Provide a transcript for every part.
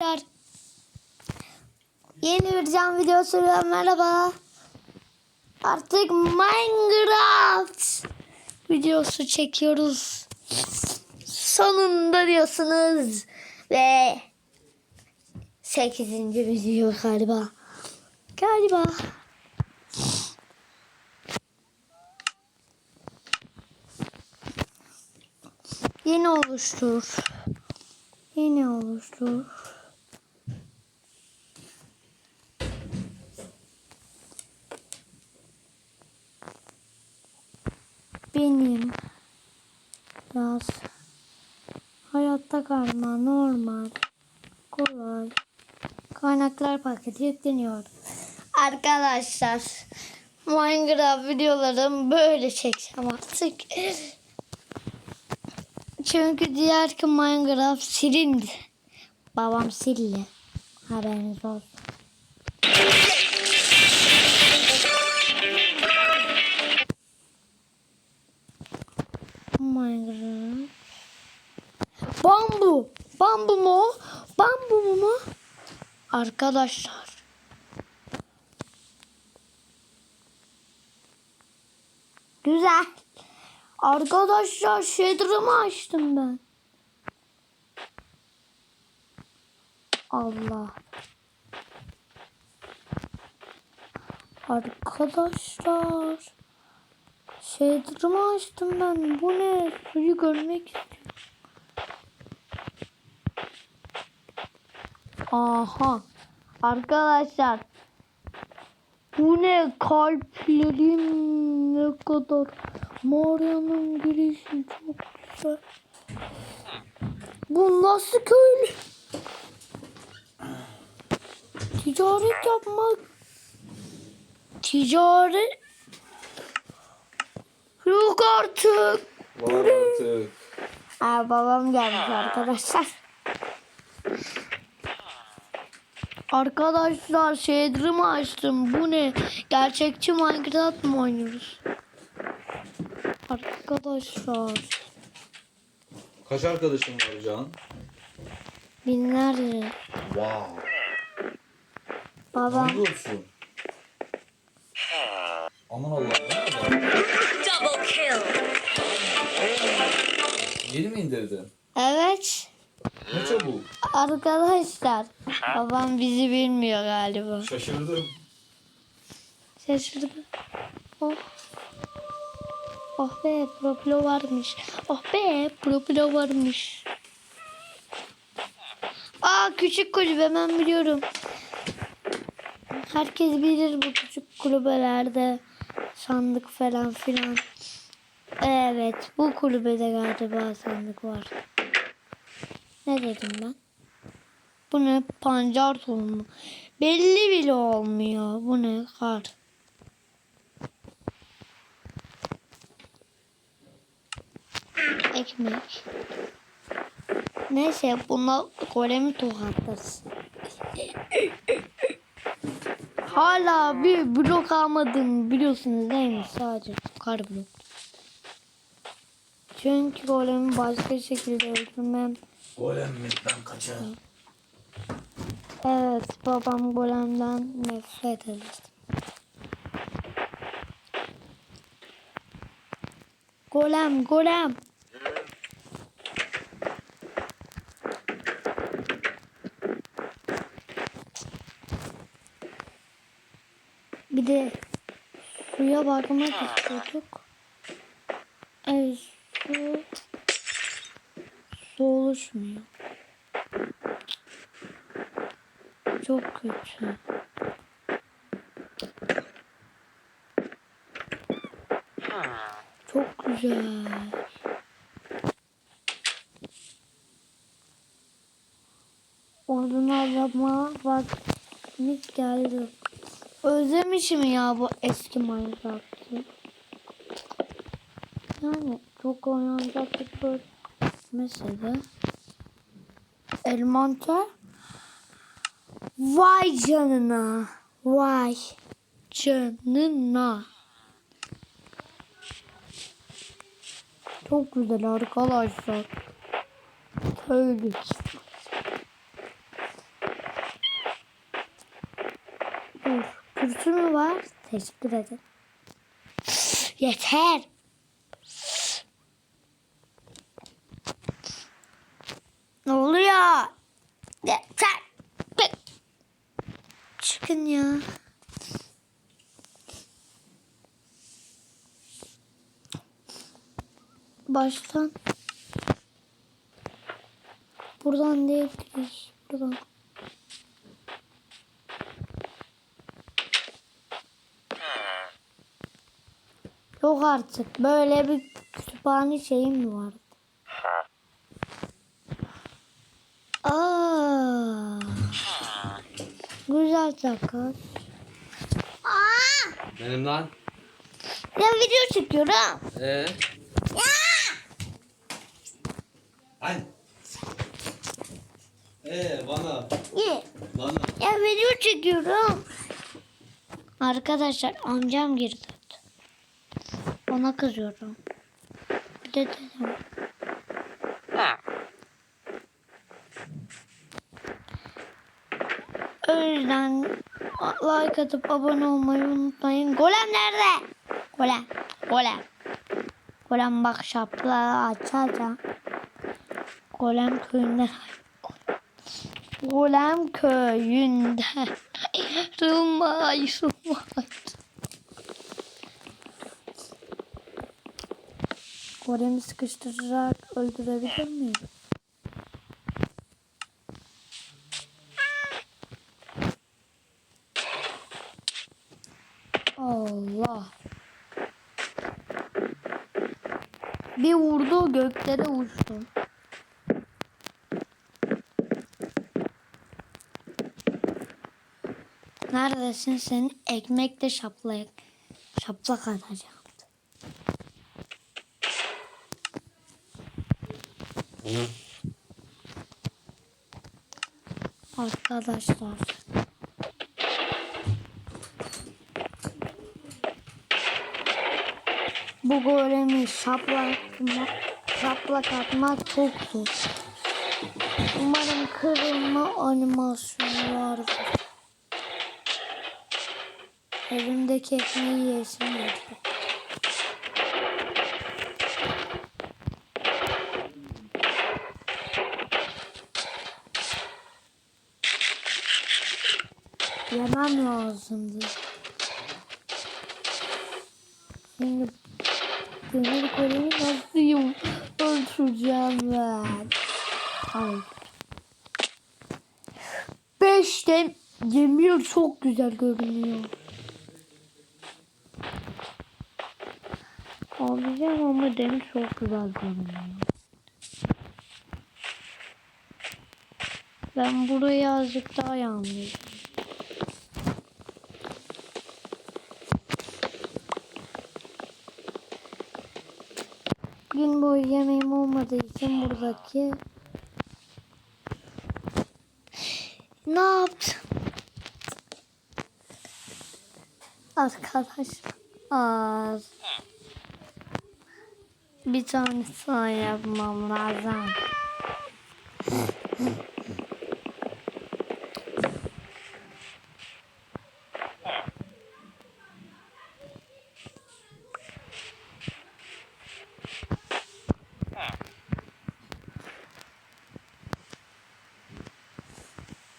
Arkadaşlar, Yeni bir can videosuyla merhaba. Artık Minecraft videosu çekiyoruz. Sonunda diyorsunuz. Ve 8. video galiba. Galiba. Yeni oluştur. Yeni oluştur. Benim biraz hayatta kalma normal kolay kaynaklar paketi yükleniyor. Arkadaşlar Minecraft videolarım böyle çekeceğim artık. Çünkü diğer ki Minecraft silindi. Babam sildi. Haberiniz olsun. Bambu mu? Bambu mu? Arkadaşlar. Güzel. Arkadaşlar shader'ımı açtım ben. Allah. Arkadaşlar. Shader'ımı açtım ben. Bu ne? Suyu görmek istiyorum. Aha. Arkadaşlar. Bu ne? Kalplerim ne kadar. Maria'nın girişi çok güzel. Bu nasıl köylü? Ticaret yapmak. Ticaret. Yok artık. Var artık. Aa, babam gelmiş arkadaşlar. Arkadaşlar shader'ımı açtım. Bu ne? Gerçekçi Minecraft mı oynuyoruz? Arkadaşlar. Kaç arkadaşın var Can? Binlerce. Wow. Babam. Hamdolsun. Aman Allah'ım. ne kadar? Double kill. Yeni mi indirdin? Evet. Ne çabuk. Arkadaşlar. Babam bizi bilmiyor galiba. Şaşırdım. Şaşırdım. Oh. Oh be propilo varmış. Oh be propilo varmış. Aa küçük kulübe ben biliyorum. Herkes bilir bu küçük kulübelerde sandık falan filan. Evet bu kulübede galiba sandık var. Ne dedim ben? Bu ne? Pancar tohumu. Belli bile olmuyor. Bu ne? Kar. Ekmek. Neyse buna golemi tokatlarız. Hala bir blok almadım biliyorsunuz değil mi? Sadece kar blok. Çünkü golemi başka şekilde öldürmem. Golem midden kaçar. Evet babam golemden nefret eder. Golem golem. Bir de suya bakmak istiyorduk. Evet su, su oluşmuyor. Çok kötü. Çok güzel. Odun arama vaktimiz geldi. Özlemişim ya bu eski Minecraft'ı. Yani çok oynanacak bir mesela. Elmantar. Vay canına. Vay canına. Çok güzel arkadaşlar. Köylük. Dur. Kürsü mü var? Teşekkür ederim. Yeter. Ne oluyor? Yeter. Çıkın ya. Baştan. Buradan değil. Buradan. Yok artık. Böyle bir kütüphane şeyim mi vardı? Aa. Takas. Aa! Benim lan. Ya video çekiyorum. Ee? Ay. Ee bana. Ye. Bana. Ya video çekiyorum. Arkadaşlar amcam girdi. Ona kızıyorum. Bir de dedem. O yüzden like atıp abone olmayı unutmayın. Golem nerede? Golem. Golem. Golem bak şapla açacağım. Golem köyünden Golem köyünden ayrılmay ayrılmay. Golemi sıkıştırarak öldürebilir miyim? Allah. Bir vurdu göklere uçtu. Neredesin seni ekmekle şaplak şaplak atacağım. Arkadaşlar. Bu golemi şaplak şaplak atmak çok zor. Umarım kırılma animasyonu vardır. Evimdeki ekmeği yesin yeter. Yemem lazımdı. Şimdi demir kolemi nasılyım? Öldüreceğim ben. Ay. Beşte demir çok güzel görünüyor. Alacağım ama demir çok güzel görünüyor. Ben burayı azıcık daha yağmurlayacağım. Yemeğim olmadığı için buradaki ne yaptım? Arkadaşlar bir tane daha yapmam lazım.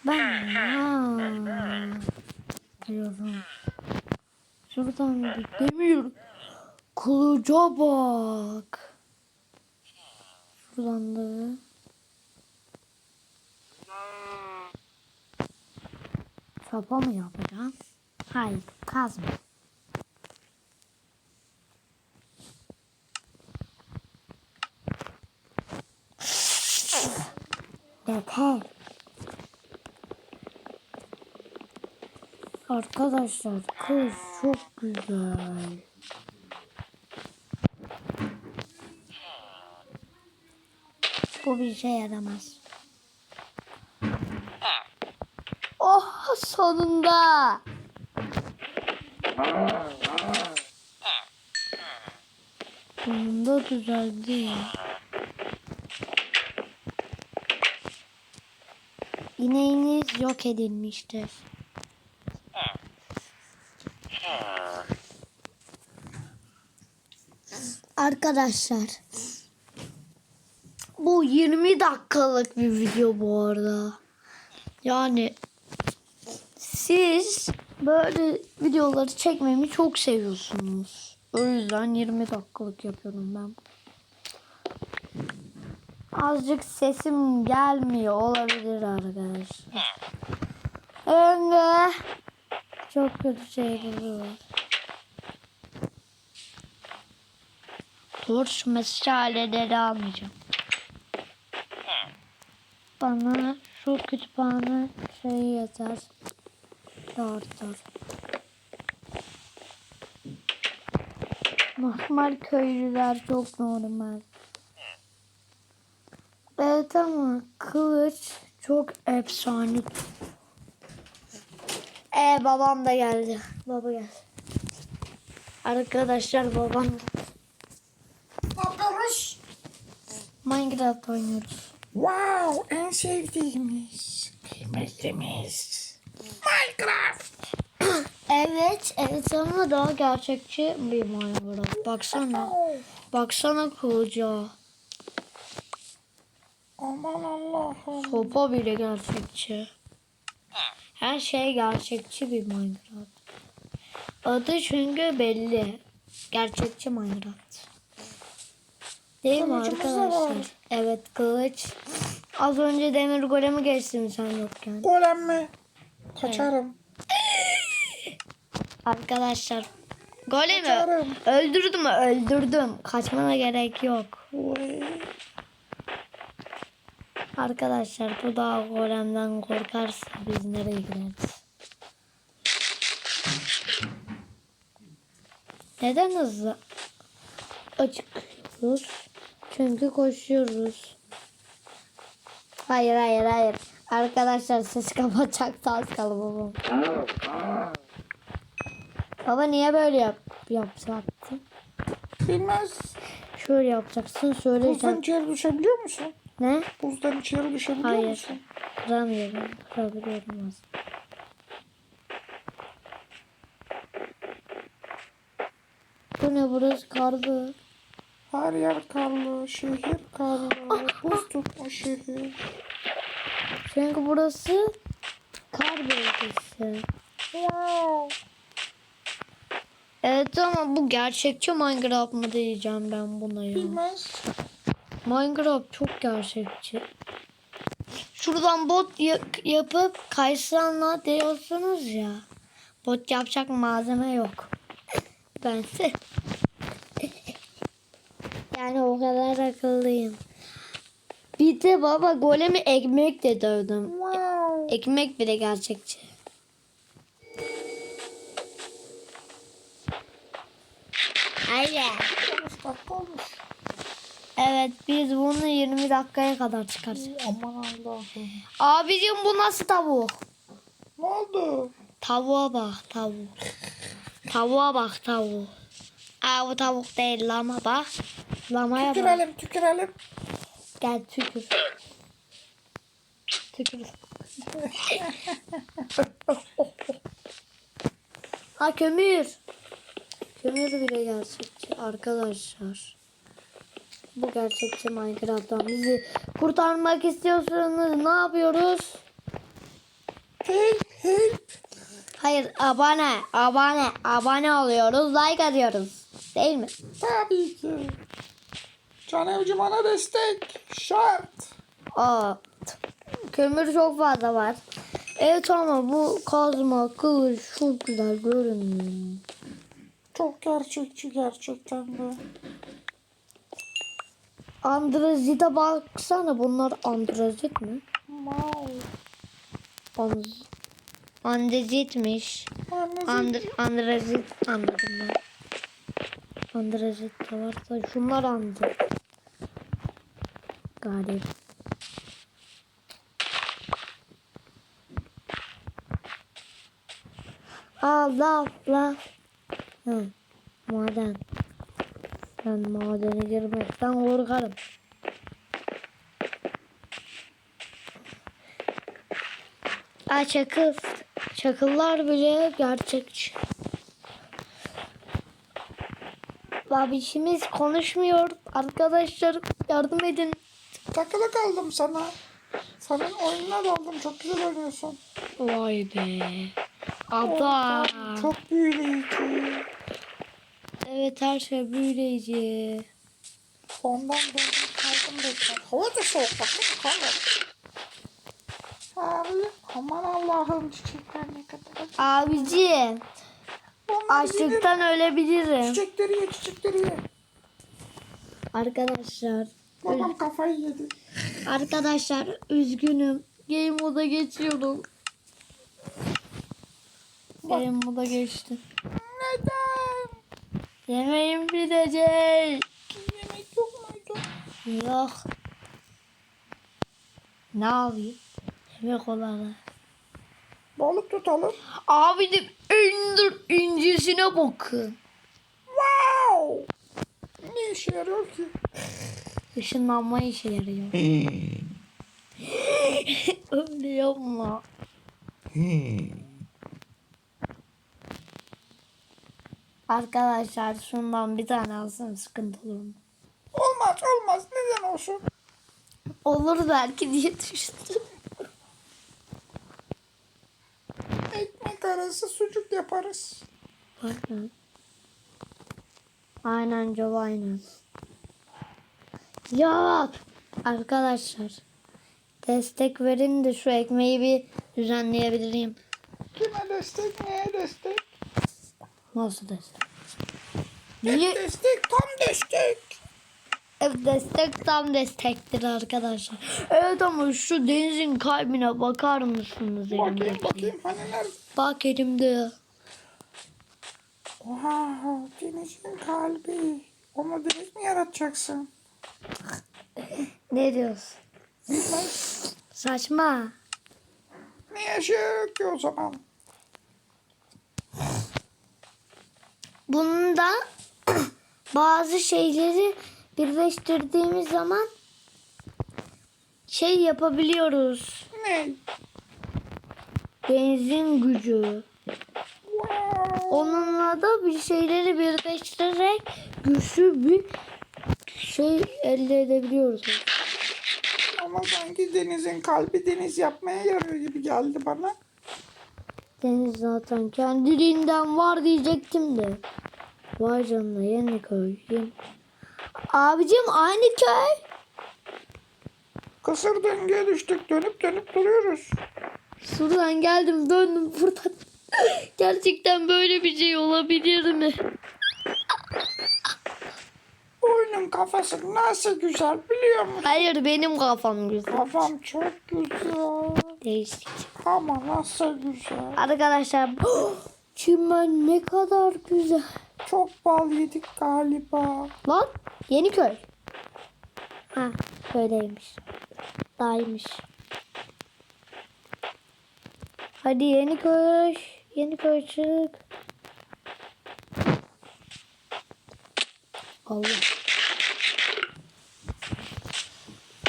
Ben ha, diyorum. Demir kılıca bak. Şuradan da. Sopa mı yapacağım? Hayır, kazma. Yeter. Arkadaşlar kız çok güzel. Bu bir şey yaramaz. Oh sonunda. Sonunda düzeldi ya. İneğiniz yok edilmiştir. Arkadaşlar. Bu 20 dakikalık bir video bu arada. Yani siz böyle videoları çekmemi çok seviyorsunuz. O yüzden 20 dakikalık yapıyorum ben. Azıcık sesim gelmiyor olabilir arkadaşlar. Önce çok kötü şeyler var. Şu meşaleleri almayacağım. Bana şu kütüphane şeyi yeter. Dağıtır. Normal köylüler çok normal. Evet ama kılıç çok efsane. Ee babam da geldi. Baba gel. Arkadaşlar babam Ne yapıyoruz? Minecraft oynuyoruz. Wow, en sevdiğimiz, kıymetlimiz. Minecraft. Evet, evet ama daha gerçekçi bir Minecraft. Baksana. Baksana kılıca. Aman Allah'ım. Sopa bile gerçekçi. Her şey gerçekçi bir Minecraft. Adı çünkü belli. Gerçekçi Minecraft. Değil mi arkadaşlar? Evet kılıç. Az önce demir golemi geçtim sen yokken. Golem mi? Kaçarım. Arkadaşlar. Golemi Kaçarım. öldürdüm öldürdüm. Kaçmana gerek yok. Arkadaşlar bu da golemden korkarsa biz nereye gideriz? Neden hızlı açıklıyoruz? Çünkü koşuyoruz. Hayır hayır hayır. Arkadaşlar ses kapatacaktı az kalı babam. Baba niye böyle yap yapacaktın? Bilmez. Şöyle yapacaksın Buzdan söyleyeceğim. içeri düşebiliyor musun? Ne? Buzdan içeri düşebiliyor Hayır. musun? Kıramıyorum. Kırabiliyorum aslında. Bu ne burası kardı. Her yer karlı, şehir karlı, buz tutmuş şehir. Çünkü burası kar bölgesi. Evet ama bu gerçekçi Minecraft mı diyeceğim ben buna ya. Bilmez. Minecraft çok gerçekçi. Şuradan bot ya- yapıp kaysanla diyorsunuz ya. Bot yapacak malzeme yok. Bense. Yani o kadar akıllıyım. Bir de baba golemi ekmekle dövdüm. Wow. Ekmek bile gerçekçi. Hayır. 30 dakika olmuş. Evet biz bunu 20 dakikaya kadar çıkaracağız. Aman Allah'ım. Abicim bu nasıl tavuk? Ne oldu? Tavuğa bak tavuk. Tavuğa bak tavuk. Aa bu tavuk değil lama bak. Lamaya bak. Tükürelim, tükürelim. Gel tükür. Tükür. ha kömür. Kömür bile gerçekçi arkadaşlar. Bu gerçekçi Minecraft'tan bizi kurtarmak istiyorsanız ne yapıyoruz? Hayır abone, abone, abone oluyoruz, like atıyoruz. Değil mi? Tabii ki. Can Evciman'a destek. Şart. Aa, kömür çok fazla var. Evet ama bu kazma, kılıç çok güzel görünüyor. Çok gerçekçi gerçekten de. Andrazit'e baksana bunlar andrazit mi? Wow. And andrazitmiş. Annesi And andrazit anladım ben. Andrazit de varsa şunlar andrazit. Galiba. Aa lav lav. Hı, maden. Ben madene girmekten korkarım. Aa çakıl. Çakıllar bile gerçekçi. Babişimiz konuşmuyor. Arkadaşlar yardım edin. Takılı kaldım sana. Senin oyununa daldım. Çok güzel oynuyorsun. Vay be. Ada. Çok büyüleyici. Evet her şey büyüleyici. Ondan döndüm kaldım resmen. Hava da soğuk bakın kalın. Abi aman Allah'ım çiçekler ne kadar. Abicim Onlar yenir. açlıktan ölebilirim. Çiçekleri ye çiçekleri ye. Arkadaşlar. Babam kafayı yedi. Arkadaşlar üzgünüm. Game moda geçiyorum. Game moda geçtim. Neden? Yemeğim bitecek. Yemek yok muydu? Yok. Ne yapayım? Yemek olarak. Balık tutalım. Abicim indir incisine bakın. Wow! Ne işe yarıyor ki? Işınlanma işe yarıyor. Öyle yapma. Arkadaşlar şundan bir tane alsam sıkıntı olur mu? Olmaz olmaz. Neden olsun? Olur belki diye düşündüm. Ekmek arası sucuk yaparız. Aynen. Aynen Joe aynen. Ya arkadaşlar destek verin de şu ekmeği bir düzenleyebilirim. Kime destek neye destek? Nasıl destek? Niye? destek tam destek. Evet destek tam destektir arkadaşlar. Evet ama şu denizin kalbine bakar mısınız Bakayım elimdeki? bakayım nerede? Bak elimde. Wow, denizin kalbi. Onu deniz mi yaratacaksın? Ne diyorsun? Saçma. Ne yaşıyor ki o zaman? Bunda bazı şeyleri birleştirdiğimiz zaman şey yapabiliyoruz. Ne? Benzin gücü. Onunla da bir şeyleri birleştirerek güçlü bir şey elde edebiliyoruz. Ama sanki denizin kalbi deniz yapmaya yarıyor gibi geldi bana. Deniz zaten kendiliğinden var diyecektim de. Vay canına yeni köy. Yeni... Abicim aynı köy. Kısır döngüye düştük. Dönüp dönüp duruyoruz. Şuradan geldim döndüm buradan. Gerçekten böyle bir şey olabilir mi? Oyunun kafası nasıl güzel biliyor musun? Hayır benim kafam güzel. Kafam çok güzel. Değişik. Ama nasıl güzel. Arkadaşlar çimen ne kadar güzel. Çok bal yedik galiba. Lan Yeniköy. Ha böyleymiş. Daymış. Hadi Yeniköy. Yeniköy çık. Allah.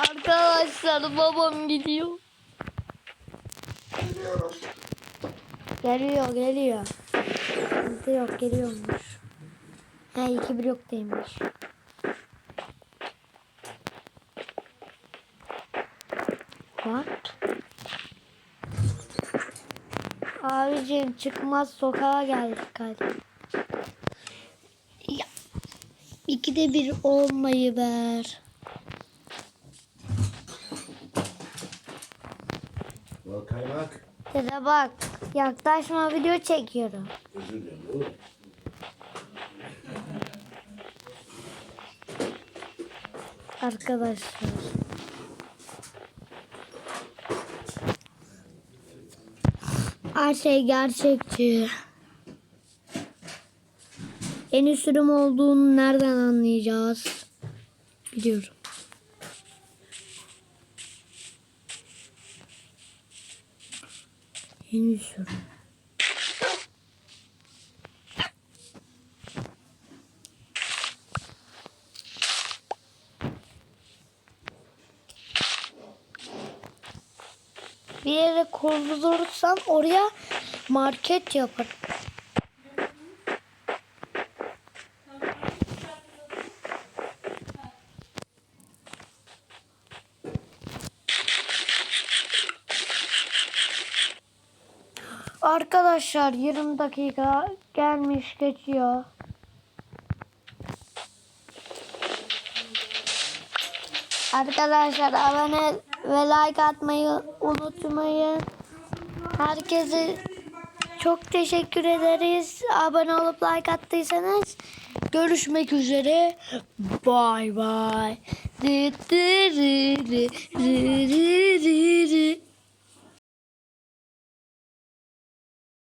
Arkadaşlar babam gidiyor. Geliyoruz. Geliyor geliyor. Sıkıntı yok geliyormuş. Ha iki bloktaymış. What? Abicim çıkmaz sokağa geldik galiba. Ya. İkide bir olmayı ver. Bak kaymak. Dede bak yaklaşma video çekiyorum. Özür dilerim Arkadaşlar. Her şey gerçekçi. Yeni sürüm olduğunu nereden anlayacağız? Biliyorum. Yeni sürüm. tuzlu olursan oraya market yapar. Arkadaşlar 20 dakika gelmiş geçiyor. Arkadaşlar abone ve like atmayı unutmayın. Herkese çok teşekkür ederiz. Abone olup like attıysanız görüşmek üzere. Bye bye.